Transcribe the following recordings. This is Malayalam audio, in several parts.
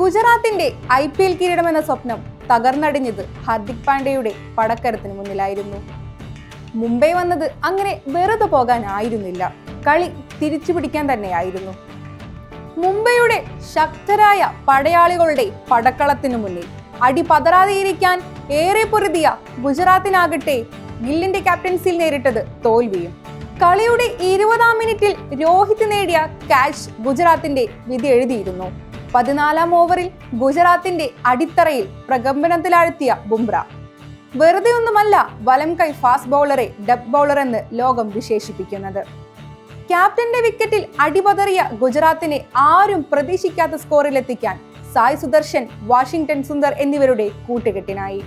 ഗുജറാത്തിന്റെ ഐ പി എൽ കിരീടമെന്ന സ്വപ്നം തകർന്നടിഞ്ഞത് ഹാർദിക് പാണ്ഡ്യയുടെ പടക്കരത്തിന് മുന്നിലായിരുന്നു. മുംബൈ വന്നത് അങ്ങനെ വെറുതെ പോകാനായിരുന്നില്ല. കളി തിരിച്ചു പിടിക്കാൻ തന്നെയായിരുന്നു. മുംബൈയുടെ ശക്തരായ പടയാളികളുടെ പടക്കളത്തിനു മുന്നിൽ അടി പതറാതെയിരിക്കാൻ ഏറെ പൊരുതിയ ഗുജറാത്തിനാകട്ടെ ഗില്ലിന്റെ ക്യാപ്റ്റൻസിയിൽ നേരിട്ടത് തോൽവിയും. കളിയുടെ ഇരുപതാം മിനിറ്റിൽ രോഹിത് നേടിയ ക്യാച്ച് ഗുജറാത്തിന്റെ വിധി എഴുതിയിരുന്നു. പതിനാലാം ഓവറിൽ ഗുജറാത്തിന്റെ അടിത്തറയിൽ പ്രകമ്പനത്തിലാഴ്ത്തിയ ബുംറ. വെറുതെ ഒന്നുമല്ല വലം കൈ ഫാസ്റ്റ് ബൗളറെ ഡബ് ബൗളർ എന്ന് ലോകം വിശേഷിപ്പിക്കുന്നത്. ക്യാപ്റ്റന്റെ വിക്കറ്റിൽ അടിപതറിയ ഗുജറാത്തിനെ ആരും പ്രതീക്ഷിക്കാത്ത സ്കോറിലെത്തിക്കാൻ സായ് സുദർശൻ വാഷിംഗ്ടൺ സുന്ദർ എന്നിവരുടെ കൂട്ടുകെട്ടിനായി.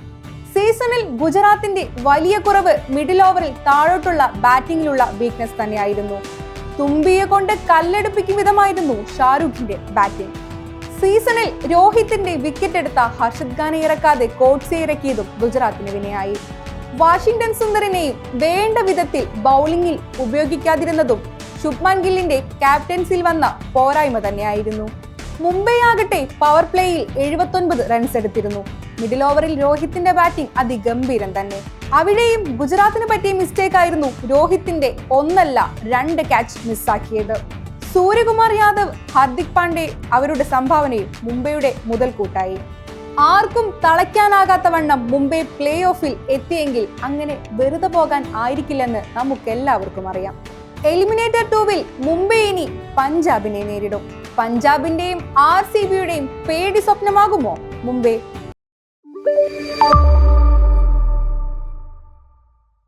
സീസണിൽ ഗുജറാത്തിന്റെ വലിയ കുറവ് മിഡിൽ ഓവറിൽ താഴോട്ടുള്ള ബാറ്റിംഗിലുള്ള വീക്ക്നെസ് തന്നെയായിരുന്നു. തുമ്പിയെ കൊണ്ട് കല്ലെടുപ്പിക്കും വിധമായിരുന്നു ഷാരൂഖിന്റെ ബാറ്റിംഗ് സീസണിൽ രോഹിത്തിന്റെ വിക്കറ്റ് എടുത്ത ഹർഷദ് ഖാനെ ഇറക്കാതെ കോട്ട്സെ ഇറക്കിയതും ഗുജറാത്തിന് വിനയായി. വാഷിംഗ്ടൺ സുന്ദറിനെയും വേണ്ട വിധത്തിൽ ബൗളിംഗിൽ ഉപയോഗിക്കാതിരുന്നതും ശുഭ്മാൻ ഗില്ലിന്റെ ക്യാപ്റ്റൻസിൽ വന്ന പോരായ്മ തന്നെയായിരുന്നു. മുംബൈ ആകട്ടെ പവർ പ്ലേയിൽ എഴുപത്തൊൻപത് റൺസ് എടുത്തിരുന്നു. മിഡിൽ ഓവറിൽ രോഹിത്തിന്റെ ബാറ്റിംഗ് അതിഗംഭീരം തന്നെ. അവിടെയും ഗുജറാത്തിന് പറ്റിയ മിസ്റ്റേക്ക് ആയിരുന്നു രോഹിത്തിന്റെ ഒന്നല്ല രണ്ട് ക്യാച്ച് മിസ്സാക്കിയത് സൂര്യകുമാർ യാദവ് ഹാർദിക് പാണ്ഡെ അവരുടെ സംഭാവനയിൽ മുംബൈയുടെ മുതൽക്കൂട്ടായി ആർക്കും തളയ്ക്കാനാകാത്ത വണ്ണം മുംബൈ പ്ലേ ഓഫിൽ എത്തിയെങ്കിൽ അങ്ങനെ വെറുതെ പോകാൻ ആയിരിക്കില്ലെന്ന് നമുക്കെല്ലാവർക്കും അറിയാം. എലിമിനേറ്റർ ടൂവിൽ മുംബൈ ഇനി പഞ്ചാബിനെ നേരിടും. പഞ്ചാബിന്റെയും ആർ സി ബിയുടെയും പേടി സ്വപ്നമാകുമോ മുംബൈ?